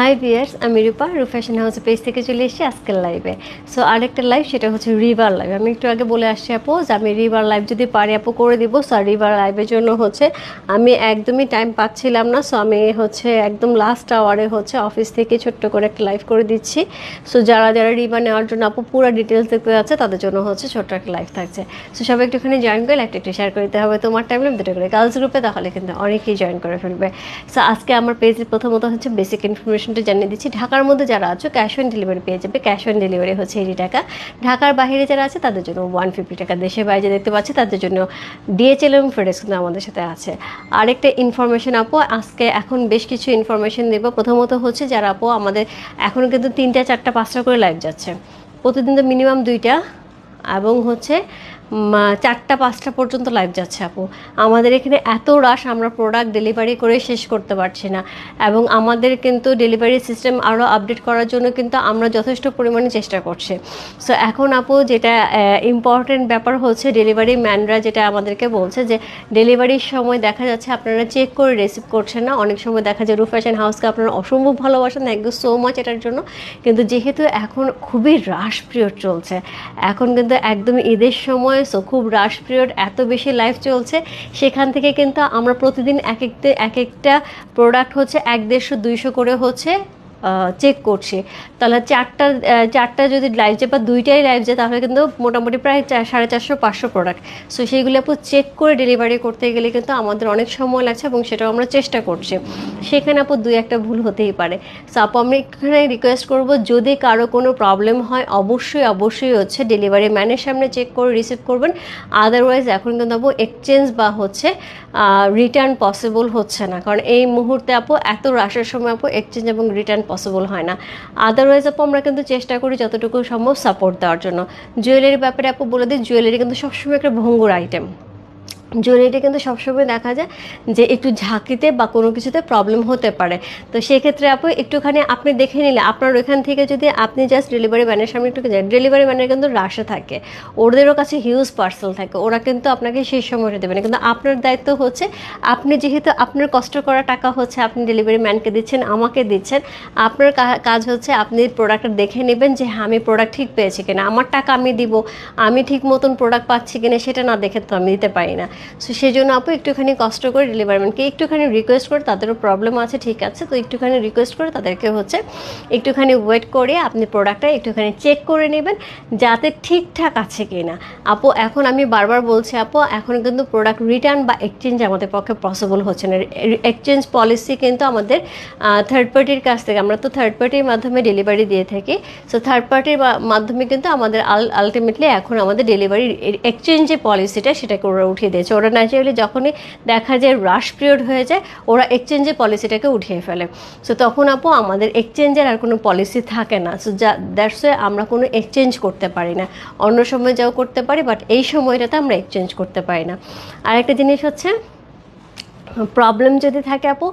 High বিয়ার্স আমি রূপা রূপ fashion house page থেকে চলে এসেছি আজকের লাইভে সো আরেকটা লাইভ সেটা হচ্ছে রিভার লাইভ আমি একটু আগে বলে আসছি আপু যে আমি রিভার লাইভ যদি পারি আপু করে দিব। সো রিভার লাইভের জন্য হচ্ছে আমি একদমই টাইম পাচ্ছিলাম না। সো আমি হচ্ছে একদম লাস্ট আওয়ারে হচ্ছে অফিস থেকে ছোট্ট করে একটা লাইভ করে দিচ্ছি। সো যারা যারা রিভার নেওয়ার জন্য আপু পুরো ডিটেলস দেখতে যাচ্ছে, তাদের জন্য হচ্ছে ছোট্ট একটা লাইভ থাকছে। সো সবাই একটুখানি জয়েন করে লাইভটা একটু শেয়ার করতে হবে। তোমার টাইমে দুটো করে। গার্লস গ্রুপে তাহলে কিন্তু অনেকেই জয়েন করে ফেলবে। সো আজকে আমার পেজে প্রথমত হচ্ছে বেসিক ইনফরমেশনটা জানিয়ে দিচ্ছি। ঢাকার মধ্যে যারা আছো ক্যাশ অন ডেলিভারি পেয়ে যাবে। ক্যাশ অন ডেলিভারি হচ্ছে এইটি টাকা। ঢাকার বাইরে যারা আছে, তাদের জন্য ওয়ান ফিফটি টাকা। দেশের বাইরে দেখতে পাচ্ছি, তাদের জন্য ডিএচএল এবং ফেডেক্স কিন্তু আমাদের সাথে আছে। আরেকটা ইনফরমেশন আপু, আজকে এখন বেশ কিছু ইনফরমেশন দেবো। প্রথমত হচ্ছে যারা আপু, আমাদের এখন কিন্তু তিনটা, চারটা, পাঁচটা করে লাইভ যাচ্ছে। প্রতিদিন তো মিনিমাম দুইটা। এবং হচ্ছে চারটা, পাঁচটা পর্যন্ত লাইভ যাচ্ছে আপু। আমাদের এখানে এত রাশ আমরা প্রোডাক্ট ডেলিভারি করে শেষ করতে পারছি না। এবং আমাদের কিন্তু ডেলিভারি সিস্টেম আরও আপডেট করার জন্য কিন্তু আমরা যথেষ্ট পরিমাণে চেষ্টা করছি। সো এখন আপু যেটা ইম্পর্টেন্ট ব্যাপার হচ্ছে ডেলিভারি ম্যানরা যেটা আমাদেরকে বলছে যে ডেলিভারির সময় দেখা যাচ্ছে আপনারা চেক করে রিসিভ করছেন না। অনেক সময় দেখা যায় রু ফ্যাশন হাউসকে আপনারা অসম্ভব ভালোবাসেন থ্যাংক ইউ সো মাচ এটার জন্য। কিন্তু যেহেতু এখন খুবই রাশ পিরিয়ড চলছে, এখন কিন্তু একদম ঈদের সময় সো খুব রাশ পিরিয়ড এত বেশি লাইফ চলছে। সেখান থেকে কিন্তু আমরা প্রতিদিন এক একটা এক একটা প্রোডাক্ট হচ্ছে এক দেড়শো, দুইশো করে হচ্ছে চেক করছি। তাহলে চারটা চারটা যদি লাইভ যায় বা দুইটাই লাইভ যায়, তাহলে কিন্তু মোটামুটি প্রায় সাড়ে চারশো, পাঁচশো প্রোডাক্ট সো সেইগুলো আপু চেক করে ডেলিভারি করতে গেলে কিন্তু আমাদের অনেক সময় লাগছে এবং সেটাও আমরা চেষ্টা করছি। সেখানে আপু দুই একটা ভুল হতেই পারে। সো আপু আমি এখানে রিকোয়েস্ট করব, যদি কারও কোনো প্রবলেম হয়, অবশ্যই অবশ্যই হচ্ছে ডেলিভারি ম্যানের সামনে চেক করে রিসিভ করবেন। আদারওয়াইজ এখন কিন্তু আপু এক্সচেঞ্জ বা হচ্ছে রিটার্ন পসিবল হচ্ছে না। কারণ এই মুহূর্তে আপু এত রাশের সময় আপু এক্সচেঞ্জ এবং রিটার্ন পসিবল হয় না। আদারওয়াইজ আপু আমরা কিন্তু চেষ্টা করি যতটুকু সম্ভব সাপোর্ট দেওয়ার জন্য। জুয়েলারির ব্যাপারে আপু বলে দিই জুয়েলারি কিন্তু সবসময় একটা ভঙ্গুর আইটেম জুয়েলারিটা কিন্তু সবসময় দেখা যায় যে একটু ঝাঁকিতে বা কোনো কিছুতে প্রবলেম হতে পারে। তো সেক্ষেত্রে আপু, একটুখানি আপনি দেখে নিলে, আপনার ওইখান থেকে যদি আপনি জাস্ট ডেলিভারি ম্যানের সামনে একটু যান ডেলিভারি ম্যানের কিন্তু রাশে থাকে। ওদেরও কাছে হিউজ পার্সেল থাকে, ওরা কিন্তু আপনাকে সেই সময়টা দেবে না। কিন্তু আপনার দায়িত্ব হচ্ছে, আপনি যেহেতু আপনার কষ্ট করা টাকা হচ্ছে, আপনি ডেলিভারি ম্যানকে দিচ্ছেন, আমাকে দিচ্ছেন, আপনার কাজ হচ্ছে আপনি প্রোডাক্টটা দেখে নেবেন যে হ্যাঁ আমি প্রোডাক্ট ঠিক পেয়েছি কিনা, আমার টাকা আমি দিব, আমি ঠিক মতন প্রোডাক্ট পাচ্ছি কিনা, সেটা না দেখে তো আমি দিতে পারি না। সো সেই জন্য আপু একটুখানি কষ্ট করে ডেলিভারি ম্যানকে একটুখানি রিকোয়েস্ট করে তাদেরও প্রবলেম আছে, ঠিক আছে? তো একটুখানি রিকোয়েস্ট করে তাদেরকে হচ্ছে একটুখানি ওয়েট করে আপনি প্রোডাক্টটা একটুখানি চেক করে নেবেন যাতে ঠিকঠাক আছে কি না আপু, এখন আমি বারবার বলছি আপু, এখন কিন্তু প্রোডাক্ট রিটার্ন বা এক্সচেঞ্জ আমাদের পক্ষে পসিবল হচ্ছে না। এক্সচেঞ্জ পলিসি কিন্তু আমাদের থার্ড পার্টির কাছ থেকে, আমরা তো থার্ড পার্টির মাধ্যমে ডেলিভারি দিয়ে থাকি। সো থার্ড পার্টির মাধ্যমে কিন্তু আমাদের আলটিমেটলি এখন আমাদের ডেলিভারি এক্সচেঞ্জ যে পলিসিটা সেটাকে ওরা উঠিয়ে দিয়েছে। ওরা ন্যাচারালি যখনই দেখা যায় রাশ পিরিয়ড হয়ে যায়, ওরা এক্সচেঞ্জের পলিসিটাকে উঠিয়ে ফেলে। সো তখন আপু আমাদের এক্সচেঞ্জের আর কোনো পলিসি থাকে না। সো যা দ্যাটস আমরা কোনো এক্সচেঞ্জ করতে পারি না। অন্য সময় যাও করতে পারি বাট এই সময়টাতে আমরা এক্সচেঞ্জ করতে পারি না। আরেকটা জিনিস হচ্ছে প্রবলেম যদি থাকে আপু,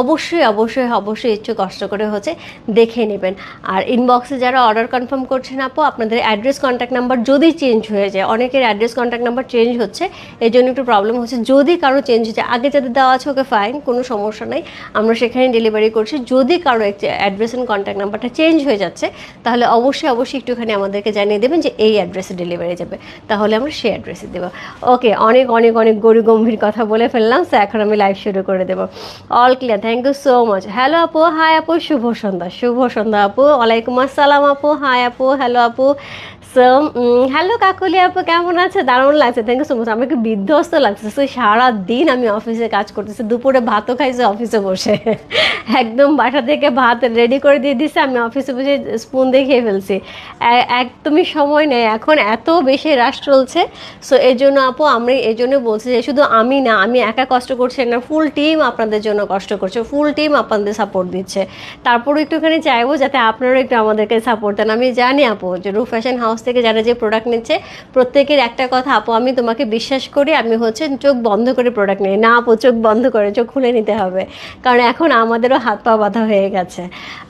অবশ্যই অবশ্যই অবশ্যই একটু কষ্ট করে হচ্ছে দেখে নেবেন। আর ইনবক্সে যারা অর্ডার কনফার্ম করছেন আপু, আপনাদের অ্যাড্রেস কন্ট্যাক্ট নাম্বার যদি চেঞ্জ হয়ে যায়, অনেকের অ্যাড্রেস কন্ট্যাক্ট নাম্বার চেঞ্জ হচ্ছে এই জন্য একটু প্রবলেম হচ্ছে। যদি কারও চেঞ্জ হচ্ছে আগে যাদের দেওয়া আছে ওকে ফাইন কোনো সমস্যা নেই। আমরা সেখানে ডেলিভারি করছি। যদি কারও অ্যাড্রেস অ্যান্ড কন্ট্যাক্ট নাম্বারটা চেঞ্জ হয়ে যাচ্ছে, তাহলে অবশ্যই অবশ্যই একটুখানি আমাদেরকে জানিয়ে দেবেন যে এই অ্যাড্রেসে ডেলিভারি যাবে। তাহলে আমরা সেই অ্যাড্রেসে দেবো। ওকে অনেক অনেক অনেক গরু গম্ভীর কথা বলে ফেললাম। তো এখন আমি লাইভ শুরু করে দেবো। All clear thank you so much hello আপু হাই আপু, শুভ সন্ধ্যা শুভ সন্ধ্যা আপু। ওয়ালাইকুম আসসালাম আপু হাই আপু হ্যালো আপু। সো হ্যালো কাকলি আপু, কেমন আছে? দারুণ লাগছে থ্যাংক ইউ সো মাচ আমাকে বিধ্বস্ত লাগছে সো সারাদিন আমি অফিসে কাজ করতেছি, দুপুরে ভাতও খাইছে অফিসে বসে। একদম বাসা থেকে ভাত রেডি করে দিয়ে দিছে, আমি অফিসে বসে স্পুন দিয়ে খেয়ে ফেলছি। একদমই সময় নেই, এখন এত বেশি রাশ চলছে। সো এই জন্য আপু, আমি এই জন্য বলছি যে, শুধু আমি না, আমি একা কষ্ট করছি না ফুল টিম আপনাদের জন্য কষ্ট করছে ফুল টিম আপনাদের সাপোর্ট দিচ্ছে। তারপর একটুখানি চাইব যাতে আপনারাও একটু আমাদেরকে সাপোর্ট দেন। আমি জানি আপু যে রু ফ্যাশন হাউস থেকে যারা যে প্রোডাক্ট নিচ্ছে, প্রত্যেকের একটা কথা, আপু, আমি তোমাকে বিশ্বাস করি, আমি হচ্ছে চোখ বন্ধ করে প্রোডাক্ট নিই। না, আপু, চোখ বন্ধ করে, চোখ খুলে নিতে হবে। কারণ এখন আমাদেরও হাত পা বাঁধা হয়ে গেছে।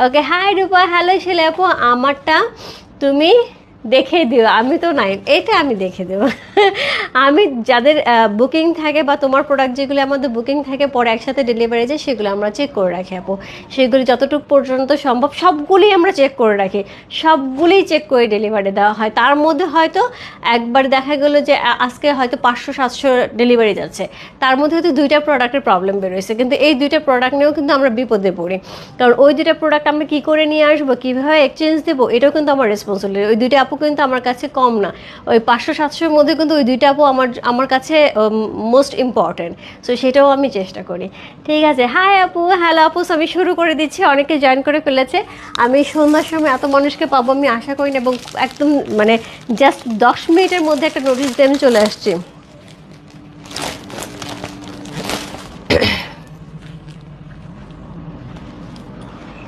ওকে হাই রূপা হ্যালো ছেলে আপু, আমারটা তুমি দেখে দিও, আমি তো নাই, এটা আমি দেখে দেবো। আমি যাদের বুকিং থাকে বা তোমার প্রোডাক্ট যেগুলো আমাদের বুকিং থাকে, পরে একসাথে ডেলিভারি যায় সেগুলো আমরা চেক করে রাখি, আপু। সেগুলি যতটুকু পর্যন্ত সম্ভব সবগুলি আমরা চেক করে রাখি। সবগুলোই চেক করে ডেলিভারি দেওয়া হয়। তার মধ্যে হয়তো একবার দেখা গেলো যে আজকে হয়তো পাঁচশো, সাতশো ডেলিভারি যাচ্ছে। তার মধ্যে হয়তো দুইটা প্রোডাক্টের প্রবলেম বেরোয়েছে কিন্তু এই দুইটা প্রোডাক্ট নিয়েও কিন্তু আমরা বিপদে পড়ি। কারণ ওই দুইটা প্রোডাক্ট আমরা কী করে নিয়ে আসব, কীভাবে এক্সচেঞ্জ দেবো, এটাও কিন্তু আমার রেসপন্সিবিলিটি ওই দুইটা আপু কিন্তু আমার কাছে কম না। ওই পাঁচশো সাতশোর মধ্যে কিন্তু ওই দুইটা আপু আমার আমার কাছে মোস্ট ইম্পর্টেন্ট সো সেটাও আমি চেষ্টা করি। ঠিক আছে। হাই আপু। হ্যালো আপু। আমি শুরু করে দিচ্ছি। অনেকে জয়েন করে ফেলেছে। আমি সন্ধ্যার সময় এত মানুষকে পাবো আমি আশা করি না এবং একদম মানে জাস্ট দশ মিনিটের মধ্যে একটা নোটিশ দিয়ে আমি চলে আসছি।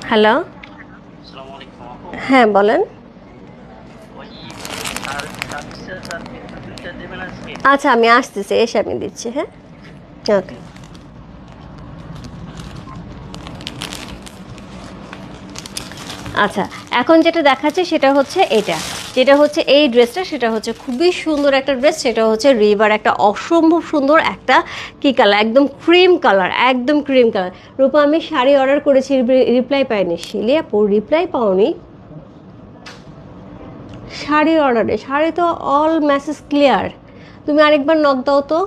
হ্যালো হ্যাঁ বলেন ওই আর সার্ভিসের আর দুইটা দেবেন আজকে আচ্ছা আমি আসতেছি, এসে আমি দিচ্ছি হ্যাঁ? ওকে আচ্ছা এখন যেটা দেখাচ্ছে সেটা হচ্ছে এটা। যেটা হচ্ছে এই ড্রেসটা, সেটা হচ্ছে খুবই সুন্দর একটা ড্রেস, সেটা হচ্ছে রিভার, একটা অসম্ভব সুন্দর একটা কি কালার একদম ক্রিম কালার একদম ক্রিম কালার রূপা, আমি শাড়ি অর্ডার করেছি, রিপ্লাই পাইনি। শিলি আপু রিপ্লাই পাওনি। শাড়ি অর্ডারে শাড়ি তো অল মেসেজ ক্লিয়ার তুমি আরেকবার নক দাও তো।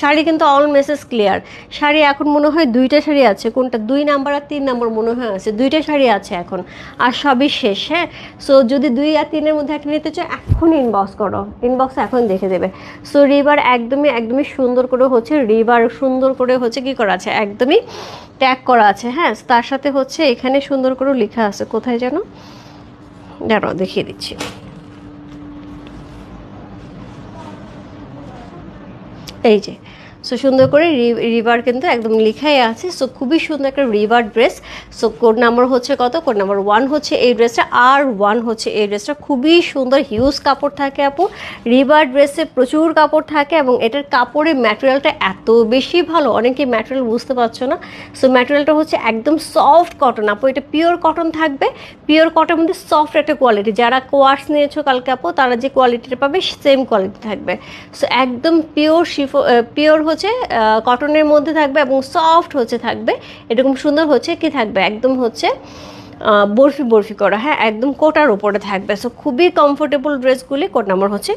শাড়ি কিন্তু অল মেসেজ ক্লিয়ার শাড়ি এখন মনে হয় দুইটা শাড়ি আছে। কোনটা? দুই নাম্বার আর তিন নাম্বার মনে হয় আছে। দুইটা শাড়ি আছে এখন। আর সবই শেষ হ্যাঁ? সো যদি দুই আর তিনের মধ্যে একটা নিতে চাও এখন ইনবক্স করো। ইনবক্স এখন দেখে দেবে। সো রিভার একদমই একদমই সুন্দর করে হচ্ছে রিভার সুন্দর করে হচ্ছে কি করা আছে? একদমই ট্যাগ করা আছে হ্যাঁ? তার সাথে হচ্ছে এখানে সুন্দর করে লেখা আছে। কোথায় যেন? দাঁড়াও, দেখিয়ে দিচ্ছি। এই যে সো সুন্দর করে রিভার কিন্তু একদম লেখাই আছে। সো খুবই সুন্দর একটা river dress so code number হচ্ছে কত? কোড নাম্বার ওয়ান হচ্ছে এই ড্রেসটা আর ওয়ান হচ্ছে এই ড্রেসটা খুবই সুন্দর হিউজ কাপড় থাকে আপু। রিভার ড্রেসে প্রচুর কাপড় থাকে এবং এটার কাপড়ের ম্যাটেরিয়ালটা এত বেশি ভালো, অনেকে ম্যাটেরিয়াল বুঝতে পারছ না। সো ম্যাটেরিয়ালটা হচ্ছে একদম সফট কটন আপু। এটা পিওর কটন থাকবে। পিওর কটনের মধ্যে সফট একটা কোয়ালিটি যারা কোয়ার্স নিয়েছো কালকে আপু, তারা যে কোয়ালিটিটা পাবে সেম কোয়ালিটি থাকবে। সো একদম পিওর শিফো পিওর হচ্ছে কটনের মধ্যে থাকবে এবং সফট হচ্ছে থাকবে। এরকম সুন্দর হচ্ছে কি থাকবে? একদম হচ্ছে বরফি বরফি করা। হ্যাঁ একদম কোটার উপরে থাকবে। সো খুবই কমফোর্টেবল ড্রেসগুলি কোট নাম্বার হচ্ছে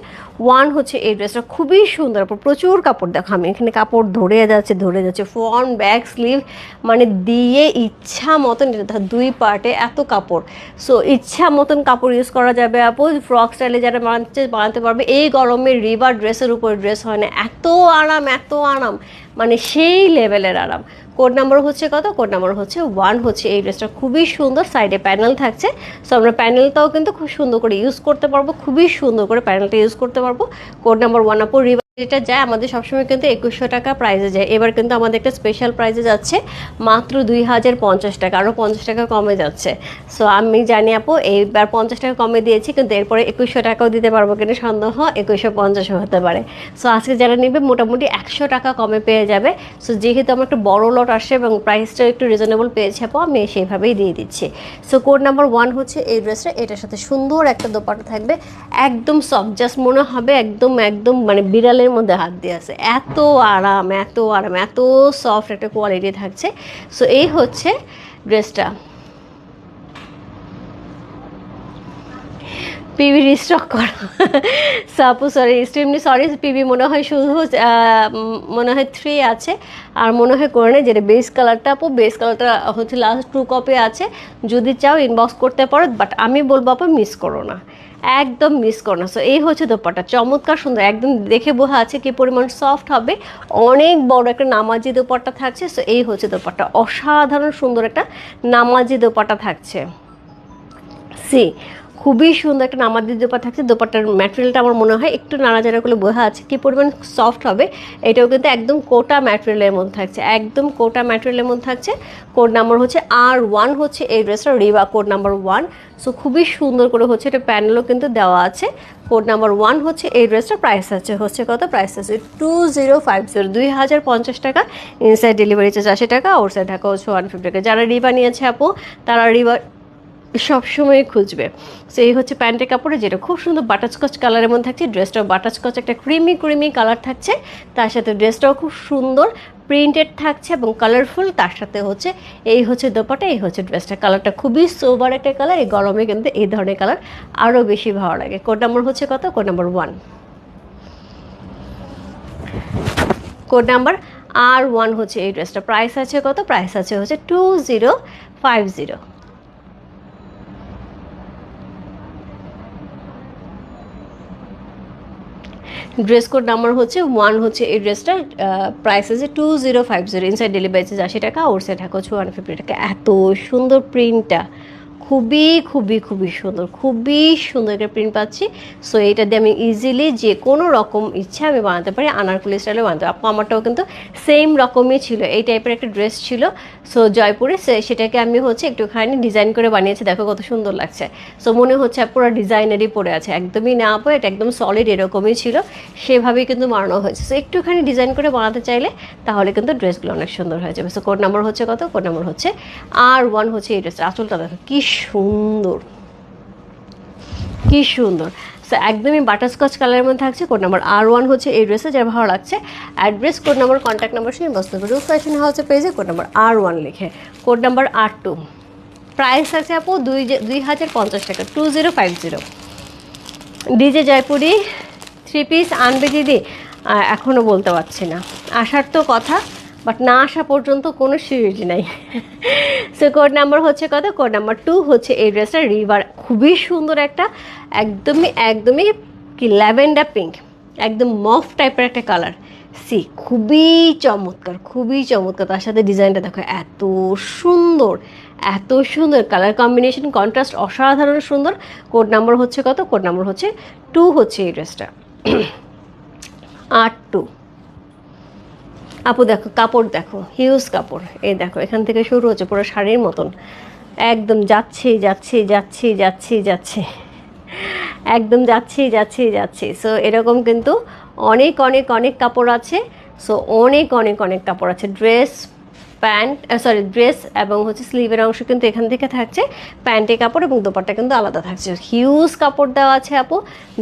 ওয়ান হচ্ছে এই ড্রেসটা খুবই সুন্দর। প্রচুর কাপড় দেখো আমি। এখানে কাপড় ধরে যাচ্ছে ধরে যাচ্ছে। ফ্রন্ট ব্যাক স্লিভ মানে দিয়ে ইচ্ছা মতন দুই পার্টে এত কাপড়। সো ইচ্ছা মতন কাপড় ইউজ করা যাবে আপু। ফ্রক স্টাইলে যারা বানাচ্ছে বানাতে পারবে, এই গরমে রিভার ড্রেসের উপর ড্রেস হয় না। এত আরাম এত আরাম। মানে সেই লেভেলের আরাম। কোড নাম্বার হচ্ছে কত? কোড নাম্বার হচ্ছে ওয়ান হচ্ছে এই ড্রেসটা খুবই সুন্দর সাইডে প্যানেল থাকছে। সো আমরা প্যানেলটাও কিন্তু খুব সুন্দর করে ইউজ করতে পারব, খুবই সুন্দর করে প্যানেলটা ইউজ করতে পারব। কোড নাম্বার ওয়ান আপু যেটা যায় আমাদের সবসময় কিন্তু একুশশো টাকা প্রাইজে যায়। এবার কিন্তু আমাদের একটা স্পেশাল প্রাইজে যাচ্ছে মাত্র দুই হাজার পঞ্চাশ টাকা আরও পঞ্চাশ টাকা কমে যাচ্ছে। সো আমি জানি আপু, এইবার পঞ্চাশ টাকা কমে দিয়েছি, কিন্তু এরপরে একুশশো টাকাও দিতে পারব কিনা সন্দেহ, একুশশো পঞ্চাশও হতে পারে। সো আজকে যারা নেবে, মোটামুটি একশো টাকা কমে পেয়ে যাবে। সো যেহেতু আমার একটু বড় লট আসে এবং প্রাইসটা একটু রিজনেবল পেয়েছে আপু, আমি সেইভাবেই দিয়ে দিচ্ছি। সো কোড নাম্বার ওয়ান হচ্ছে এই ড্রেসটা এটার সাথে সুন্দর একটা দোপাটা থাকবে। একদম সফট জাস্ট মনে হবে, একদম একদম মানে বিড়ালের মধ্যে হাত দিয়ে আছে। এত আরাম এত আরাম, এত সফট একটা কোয়ালিটি থাকছে। সো এই হচ্ছে ড্রেসটা পিবি রিস্টক করো। সাপু সরি এক্সট্রিমলি সরি পিবি মনে হয় শুধু মনে হয় থ্রি আছে। আর মনে হয় করে নেই, যেটা বেস কালারটা আপু বেস কালারটা হচ্ছে লাস্ট টু কপি আছে। যদি চাও ইনবক্স করতে পারো বাট আমি বলব আপু মিস করো না। একদম মিস করো না। সো এই হচ্ছে দোপাটা চমৎকার সুন্দর। একদম দেখে বোঝা আছে কি পরিমাণ সফট হবে। অনেক বড় একটা নামাজি দোপাটা থাকছে। সো এই হচ্ছে দোপাটা অসাধারণ সুন্দর একটা নামাজি দোপাটা থাকছে। সি খুবই সুন্দর একটা নামাজি দোপাট্টা থাকছে। দোপাট্টার ম্যাটেরিয়ালটা আমার মনে হয় একটু নাড়াচাড়া করলে বোঝা আছে কী পরিমাণ সফট হবে। এটাও কিন্তু একদম কোটা ম্যাটেরিয়ালের মধ্যে থাকছে। একদম কোটা ম্যাটেরিয়ালের মধ্যে থাকছে। কোড নাম্বার হচ্ছে আর ওয়ান হচ্ছে এই ড্রেসটা রিবা কোড নাম্বার ওয়ান সো খুবই সুন্দর করে হচ্ছে এটা প্যানেলও কিন্তু দেওয়া আছে। কোড নাম্বার ওয়ান হচ্ছে এই ড্রেসটা প্রাইস আছে। হচ্ছে কত? প্রাইস আছে। টু জিরো ফাইভ জিরো দুই হাজার পঞ্চাশ টাকা। ইনসাইড ডেলিভারি চার্জ আশি টাকা আউটসাইড টাকা হচ্ছে ওয়ান ফিফটি টাকা। যারা রিবা নিয়েছে আপু, তারা রিবা সবসময় খুঁজবে। সো এই হচ্ছে প্যান্টের কাপড়ে যেটা খুব সুন্দর বাটারস্কচ কালারের মধ্যে থাকছে ড্রেসটাও বাটারস্কচ একটা ক্রিমি ক্রিমি কালার থাকছে। তার সাথে ড্রেসটাও খুব সুন্দর প্রিন্টেড থাকছে এবং কালারফুল তার সাথে হচ্ছে, এই হচ্ছে দোপাটা, এই হচ্ছে ড্রেসটা কালারটা খুবই সোবার একটা কালার এই গরমে কিন্তু এই ধরনের কালার আরও বেশি ভালো লাগে। কোড নাম্বার হচ্ছে কত? Code number one code number R one হচ্ছে এই ড্রেসটা প্রাইস আছে কত? প্রাইস আছে হচ্ছে two zero five zero dress code number হচ্ছে ওয়ান হচ্ছে এই ড্রেসটার প্রাইস আছে two zero five zero inside delivery আছে আশি টাকা আউটসাইড টাকা হচ্ছে ওয়ান ফিফটি টাকা। এত সুন্দর প্রিন্টটা খুবই খুবই খুবই সুন্দর খুবই সুন্দর একটা প্রিন্ট পাচ্ছি। সো এটা দিয়ে আমি ইজিলি যে কোনো রকম ইচ্ছা আমি বানাতে পারি, আনারকুলি স্টাইলে বানাতে পারি। আপু আমারটাও কিন্তু সেম রকমই ছিল, এই টাইপের একটা ড্রেস ছিল। সো জয়পুরে সেটাকে আমি হচ্ছে একটুখানি ডিজাইন করে বানিয়েছি। দেখো কত সুন্দর লাগছে। সো মনে হচ্ছে পুরো ডিজাইনারই পরে আছে। একদমই না আপু এটা একদম সলিড এরকমই ছিল। সেভাবেই কিন্তু বানানো হয়েছে। সো একটুখানি ডিজাইন করে বানাতে চাইলে তাহলে কিন্তু ড্রেসগুলো অনেক সুন্দর হয়ে যাবে। সো কোড নাম্বার হচ্ছে কত? কোড নাম্বার হচ্ছে আর ওয়ান হচ্ছে এই ড্রেসটা আঁচলটা দেখো, কি সুন্দর। কি সুন্দর। একদমই বাটারস্কচ কালারের মধ্যে থাকছে কোড নাম্বার আর ওয়ান হচ্ছে এই ড্রেসে যার ভালো লাগছে। Address code number contact number সেই বস্তু রুফ ফ্যাশন হাউসে পেয়েছে কোড নাম্বার আর ওয়ান লিখে। Code number R two price আছে আপু দুই দুই হাজার পঞ্চাশ টাকা two zero five zero DJ Jaipuri three piece আনবে দিদি। এখনও বলতে পারছি না। আসার তো কথা। বাট না আসা পর্যন্ত কোনো সিউরিটি নাই। সো কোড নাম্বার হচ্ছে কত? কোড নাম্বার টু হচ্ছে এই ড্রেসটা। রিভার খুবই সুন্দর একটা, একদমই একদমই কি ল্যাভেন্ডার পিঙ্ক একদম মফ টাইপের একটা কালার সি, খুবই চমৎকার খুবই চমৎকার। তার সাথে ডিজাইনটা দেখো, এত সুন্দর এত সুন্দর। কালার কম্বিনেশন কন্ট্রাস্ট অসাধারণ সুন্দর। কোড নাম্বার হচ্ছে কত? কোড নাম্বার হচ্ছে টু হচ্ছে এই ড্রেসটা। আট টু আপু দেখো, কাপড় দেখো হিউজ কাপড়। এই দেখো, এখান থেকে শুরু হচ্ছে পুরো শাড়ির মতন। একদম যাচ্ছি যাচ্ছি যাচ্ছি যাচ্ছি যাচ্ছি। একদম যাচ্ছি যাচ্ছি যাচ্ছি। সো এরকম কিন্তু অনেক অনেক অনেক কাপড় আছে। সো অনেক অনেক অনেক কাপড় আছে। ড্রেস প্যান্ট সরি ড্রেস এবং হচ্ছে স্লিভের অংশ কিন্তু এখান থেকে থাকছে। প্যান্টে কাপড় এবং দোপাট্টা কিন্তু আলাদা থাকছে। হিউজ কাপড় দেওয়া আছে আপু,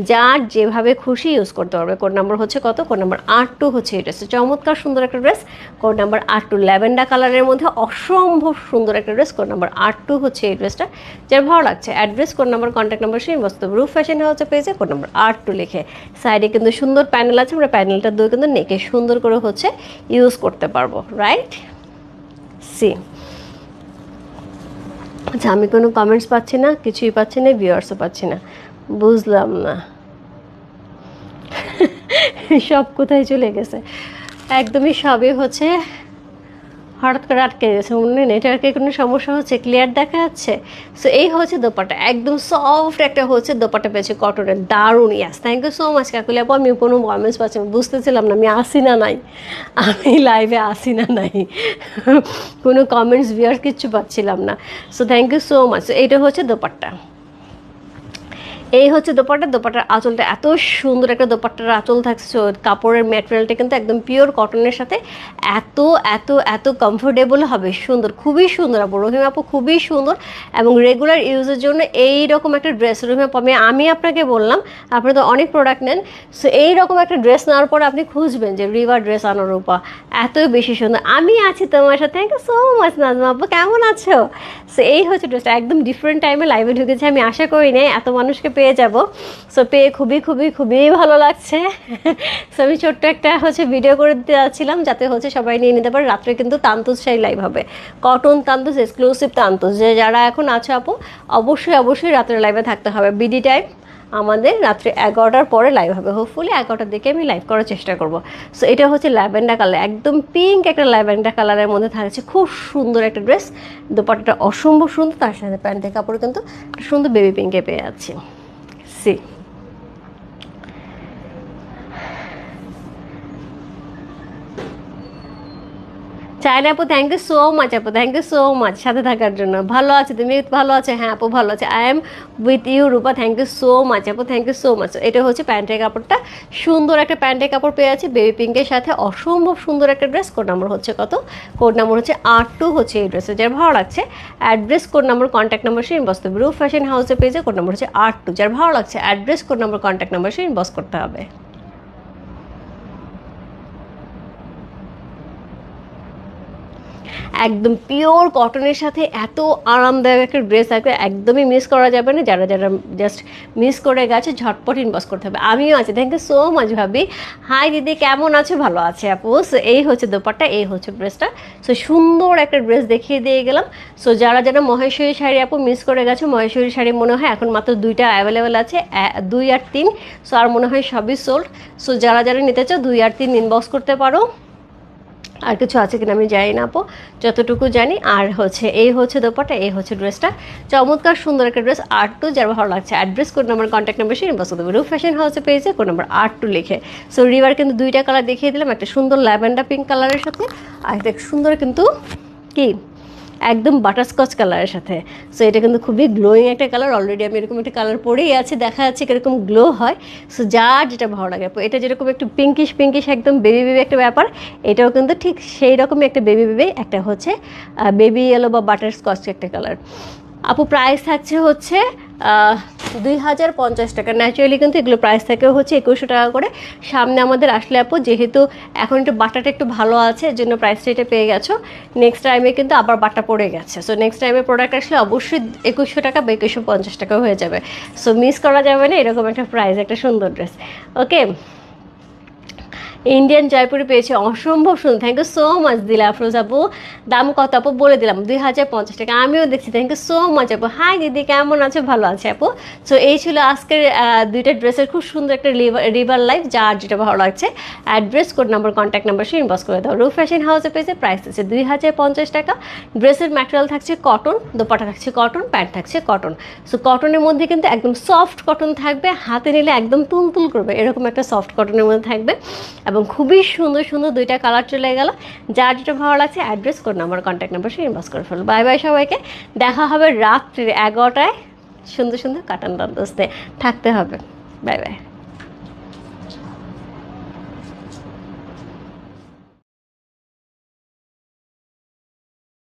যার যেভাবে খুশি ইউজ করতে পারবে। কোড নাম্বার হচ্ছে কত? কোড নাম্বার আট টু হচ্ছে এই ড্রেসটা চমৎকার সুন্দর একটা ড্রেস কোড নাম্বার আট টু ল্যাভেন্ডার কালারের মধ্যে অসম্ভব সুন্দর একটা ড্রেস কোড নাম্বার আট টু হচ্ছে এই ড্রেসটা যার ভালো লাগছে address code number contact number সেই বস্তু রুফ ফ্যাশন হাউসে পেয়েছে কোড নাম্বার আট টু লিখে। সাইডে কিন্তু সুন্দর প্যানেল আছে। আমরা প্যানেলটা দিয়ে কিন্তু নেকে সুন্দর করে হচ্ছে ইউজ করতে পারব। Right see. আচ্ছা আমি কোনো কমেন্টস পাচ্ছি না, কিছুই পাচ্ছি না ভিউয়ার্সও পাচ্ছি না। বুঝলাম না। সব কোথায় চলে গেছে? একদমই সবই হচ্ছে হঠাৎ করে আটকে গেছে। মনে নেটওয়ার্কে কোনো সমস্যা হচ্ছে? ক্লিয়ার দেখা যাচ্ছে? সো এই হচ্ছে দোপাটা একদম সফট একটা হচ্ছে দোপাটা পেয়েছে কটনের। দারুণ yes thank you so much Kakuli আপু। আমি কোনো কমেন্টস পাচ্ছি না, বুঝতেছিলাম না আমি আসি না নাই। আমি লাইভে আসি না নাই। কোনো কমেন্টস ভিউয়ার কিচ্ছু পাচ্ছিলাম না। So thank you so much এইটা হচ্ছে দোপাট্টা। এই হচ্ছে দোপাটা দোপাট্টার আঁচলটা এত সুন্দর একটা দোপাট্টার আঁচল থাকছে। কাপড়ের ম্যাটেরিয়ালটা কিন্তু একদম পিওর কটনের সাথে এত এত এত কমফোর্টেবল হবে। সুন্দর, খুবই সুন্দর আপু। রহিম আপু খুবই সুন্দর এবং রেগুলার ইউজের জন্য এই রকম একটা ড্রেস রহিম আপু, আমি আমি আপনাকে বললাম, আপনি তো অনেক প্রোডাক্ট নেন সো এই রকম একটা ড্রেস নেওয়ার পর আপনি খুঁজবেন যে রিভার ড্রেস অনুরূপা এত বেশি সুন্দর। আমি আছি তোমার সাথে। Thank you so much Nazma আপু। কেমন আছো? সো এই হচ্ছে ড্রেসটা একদম ডিফারেন্ট টাইমে লাইভে ঢুকেছে। আমি আশা করি নাই, এত মানুষকে পেয়ে যাব। সো পেয়ে খুবই খুবই খুবই ভালো লাগছে। সো আমি ছোট্ট একটা হচ্ছে ভিডিও করে দিতে যাচ্ছিলাম যাতে হচ্ছে সবাই নিয়ে নিতে পারে। রাত্রে কিন্তু তান্তুস শাড়ি লাইভ হবে। কটন তান্তুস এক্সক্লুসিভ তান্তুস যে যারা এখন আছে আপু, অবশ্যই অবশ্যই রাত্রে লাইভে থাকতে হবে। বিডি টাইম আমাদের রাত্রে এগারোটার পরে লাইভ হবে। হোপফুলি এগারোটার দিকে আমি লাইভ করার চেষ্টা করব। সো এটা হচ্ছে ল্যাভেন্ডার কালার একদম পিঙ্ক একটা ল্যাভেন্ডার কালারের মধ্যে থাকছে। খুব সুন্দর একটা ড্রেস দোপাট্টাটা অসম্ভব সুন্দর। তার সাথে প্যান্টের কাপড় কিন্তু সুন্দর বেবি পিঙ্কে পেয়ে যাচ্ছি। সি চায়না আপু থ্যাংক ইউ সো মাচ আপু থ্যাংক ইউ সো মাচ সাথে থাকার জন্য। ভালো আছে তুমি? ভালো আছে? হ্যাঁ আপু, ভালো আছে। I am with you Rupa thank you so much আপু থ্যাংক ইউ সো মাচ এটা হচ্ছে প্যান্টের কাপড়টা। সুন্দর একটা প্যান্টের কাপড় পেয়ে আছে। বেবি পিঙ্কের সাথে অসম্ভব সুন্দর একটা ড্রেস কোড নাম্বার হচ্ছে কত? কোড নাম্বার হচ্ছে আট টু হচ্ছে এই ড্রেসে যার ভালো লাগছে address code number contact number সে ইনবস করতে রূপ ফ্যাশন হাউসে পেয়েছে কোড নাম্বার হচ্ছে আট টু যার ভালো লাগছে address code number contact number সে ইনবস করতে হবে। একদম পিওর কটনের সাথে এত আরামদায়ক একটা ড্রেস থাকবে, একদমই মিস করা যাবে না। যারা যারা জাস্ট মিস করে গেছে, ঝটপট ইনবক্স করতে হবে। আমিও আছি। থ্যাংক ইউ সো মাচ ভাবি। হাই দিদি, কেমন আছো? ভালো আছে আপু। এই হচ্ছে দোপাট্টা, এই হচ্ছে ড্রেসটা সো সুন্দর একটা ড্রেস দেখিয়ে দিয়ে গেলাম। সো যারা যারা মহেশ্বরী শাড়ি আপু মিস করে গেছো, মহেশ্বরী শাড়ি মনে হয় এখন মাত্র দুইটা অ্যাভেলেবেল আছে দুই আর তিন। সো আর মনে হয় সবই সোল্ড সো যারা যারা নিতে চাও, দুই আর তিন ইনবক্স করতে পারো। আর কিছু আছে কিনা আমি জানি না আপু, যতটুকু জানি। আর হচ্ছে, এই হচ্ছে দোপাটা এই হচ্ছে ড্রেসটা। চমৎকার সুন্দর একটা ড্রেস, আর টু যার ভালো লাগছে। অ্যাড্রেস কোন নাম্বার কন্ট্যাক্ট নাম্বার সেই ইনবক্স করতে রুফ ফ্যাশন হাউসে পেয়েছে কোড নাম্বার আর টু লিখে। সো রিভার কিন্তু দুইটা কালার দেখিয়ে দিলাম, একটা সুন্দর ল্যাভেন্ডার পিঙ্ক কালারের সাথে, আর সুন্দর কিন্তু কি? একদম বাটারস্কচ কালারের সাথে। সো এটা কিন্তু খুবই গ্লোয়িং একটা কালার অলরেডি আমি এরকম একটা কালার পরেই আছে, দেখা যাচ্ছে কীরকম গ্লো হয়। সো যার যেটা ভালো লাগে। এটা যেরকম একটু পিঙ্কিশ পিঙ্কিশ একদম বেবি বেবি একটা ব্যাপার, এটাও কিন্তু ঠিক সেই রকমই একটা বেবি বেবি একটা হচ্ছে বেবি ইয়েলো বা বাটারস্কচ একটা কালার আপু প্রাইস থাকছে হচ্ছে দুই হাজার পঞ্চাশ টাকা। ন্যাচুরালি কিন্তু এগুলো প্রাইস থাকে হচ্ছে একুশশো টাকা করে। সামনে আমাদের আসলে আপু, যেহেতু এখন একটু বাটাটা একটু ভালো আছে জন্য প্রাইসটা এটা পেয়ে গেছো। নেক্সট টাইমে কিন্তু আবার বাটা পড়ে গেছে। সো নেক্সট টাইমে প্রোডাক্ট আসলে অবশ্যই একুশশো টাকা বা একুশশো পঞ্চাশ টাকা হয়ে যাবে। সো মিস করা যাবে না, এরকম একটা প্রাইস একটা সুন্দর ড্রেস ওকে ইন্ডিয়ান জয়পুরে পেয়েছে অসম্ভব সুন্দর। থ্যাংক ইউ সো মাচ দিলা আফরোজ আপু। দাম কত আপু? বলে দিলাম, দুই হাজার পঞ্চাশ টাকা। আমিও দেখছি। থ্যাংক ইউ সো মাচ আপু। হাই দিদি, কেমন আছো? ভালো আছে, আপু। সো এই ছিল আজকের দুইটা ড্রেসের খুব সুন্দর একটা রিভার লাইফ, যার যেটা ভালো লাগছে। Address code number contact number সে ইনবক্স করে দাও। রুফ ফ্যাশন হাউসে পেয়েছে প্রাইস আছে দুই হাজার পঞ্চাশ টাকা। ড্রেসের ম্যাটেরিয়াল থাকছে কটন দোপাটা থাকছে কটন প্যান্ট থাকছে কটন সো কটনের মধ্যে কিন্তু একদম সফট কটন থাকবে। হাতে নিলে একদম তুলতুল করবে। এরকম একটা সফট কটনের মধ্যে থাকবে। এবং খুবই সুন্দর সুন্দর দুইটা কালার চলে গেল। যার যেটা ভালো লাগছে address code number contact number সে ইনবক্স করে ফেলো বাই বাই সবাইকে। দেখা হবে রাত্রি এগারোটায়। সুন্দর সুন্দর কাটান দোস্তে। থাকতে হবে। Bye bye